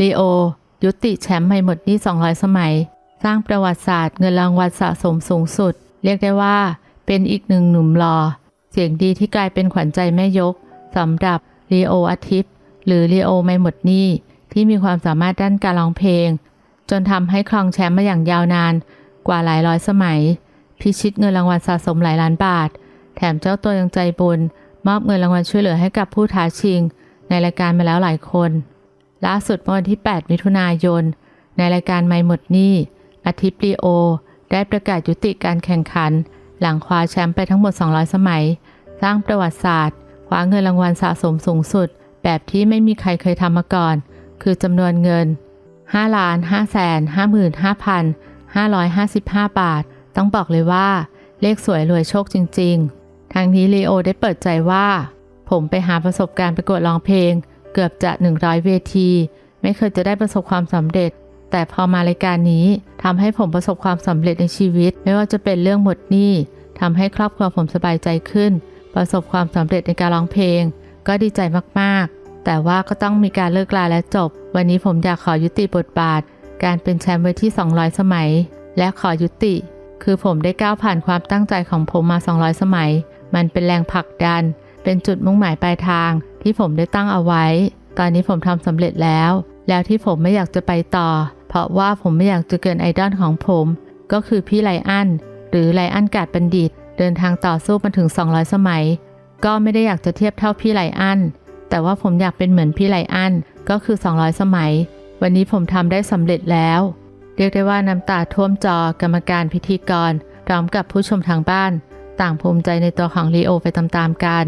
ลีโอ ยุติแชมป์ไม่หมดนี้200 สมัย สร้างประวัติศาสตร์เงินรางวัลสะสมสูงสุด เรียกได้ว่าเป็นอีกหนึ่งหนุ่มหล่อเสียงดีที่กลายเป็นขวัญใจแม่ยกสำหรับลีโออาทิตย์หรือลีโอไม่หมดนี้ที่มีความสามารถด้านการร้องเพลง จนทำให้ครองแชมป์มาอย่างยาวนานกว่าหลายร้อยสมัย พิชิตเงินรางวัลสะสมหลายล้านบาท แถมเจ้าตัวยังใจบุญมอบเงินรางวัลช่วยเหลือให้กับผู้ท้าชิง ในรายการมาแล้วหลายคน ล่าสุดเมื่อวันที่ 8 มิถุนายน ในรายการไม่หมดนี้อาทิตย์ลีโอ ได้ประกาศยุติการแข่งขัน หลังคว้าแชมป์ไปทั้งหมด 200 สมัย สร้างประวัติศาสตร์คว้าเงินรางวัลสะสมสูงสุด แบบที่ไม่มีใครเคยทำมาก่อน คือจำนวนเงิน5ล้าน5แสน55,555บาท ต้องบอกเลยว่า เลขสวยรวยโชคจริง ๆ ทางนี้ลีโอได้เปิดใจว่า ผมไปหาประสบการณ์ประกวดร้องเพลง เกือบจะ 100 เวที ไม่เคยจะได้ประสบความสำเร็จ แต่พอมารายการนี้ทำให้ผมประสบความสำเร็จในชีวิต ไม่ว่าจะเป็นเรื่องหมดหนี้ทำให้ครอบครัวผมสบายใจขึ้น ประสบความสำเร็จในการร้องเพลง ก็ดีใจมากๆ แต่ว่าก็ต้องมีการเลิกลาและจบ วันนี้ผมอยากขอยุติบทบาท การเป็นแชมป์เวที200 สมัย และขอยุติ คือผมได้ก้าวผ่านความตั้งใจของผมมา 200 สมัย มันเป็นแรงผลักดัน เป็นจุดมุ่งหมายปลายทางที่ผมได้ตั้งเอาไว้ ตอนนี้ผมทำสำเร็จแล้ว แล้วที่ผมไม่อยากจะไปต่อ เพราะว่าผมไม่อยากจะเกินไอดอลของผม ก็คือพี่ไลอันหรือไลอันกาดบัณฑิต เดินทางต่อสู้มาถึง 200 สมัย ก็ไม่ได้อยากจะเทียบเท่าพี่ไลอันแต่ว่าผมอยากเป็นเหมือนพี่ไลอันก็คือ 200 สมัย วันนี้ผมทำได้สำเร็จแล้ว เรียกได้ว่าน้ำตาท่วมจอกรรมการพิธีกรพร้อมกับผู้ชมทางบ้าน ต่างภูมิใจในตัวของลีโอไปตามๆกัน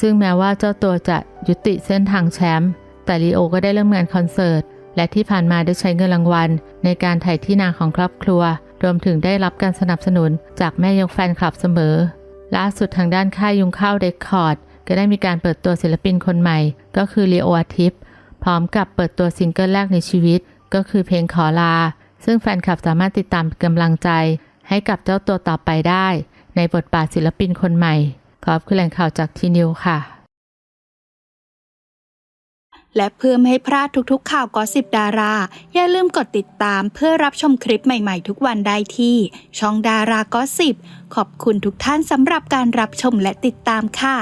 ซึ่งแม้ว่าเจ้าตัวจะยุติเส้นทางแชมป์แต่ลีโอก็ได้เริ่มงานคอนเสิร์ต และที่ผ่านมาได้ใช้เงินรางวัล ในการถ่ายที่นาของครอบครัว รวมถึงได้รับการสนับสนุนจากแม่ยกแฟนคลับเสมอ ล่าสุดทางด้านค่ายยุงข้าวเรคคอร์ด ก็ได้มีการเปิดตัวศิลปินคนใหม่ ก็คือลีโออาทิตย์พร้อมกับเปิดตัวซิงเกิลแรกในชีวิต ก็คือเพลงขอลา ซึ่งแฟนคลับสามารถติดตามเป็นกำลังใจ ให้กับเจ้าตัวต่อไปได้ ในบทบาทศิลปินคนใหม่ ขอบคุณแหล่งข่าวจากทีนิวค่ะ และเพื่อไม่ให้พลาดทุกๆข่าวกอสิบดารา อย่าลืมกดติดตามเพื่อรับชมคลิปใหม่ๆ ทุกวันได้ที่ ช่องดารากอสิบขอบคุณทุกท่านสำหรับการรับชมและติดตามค่ะ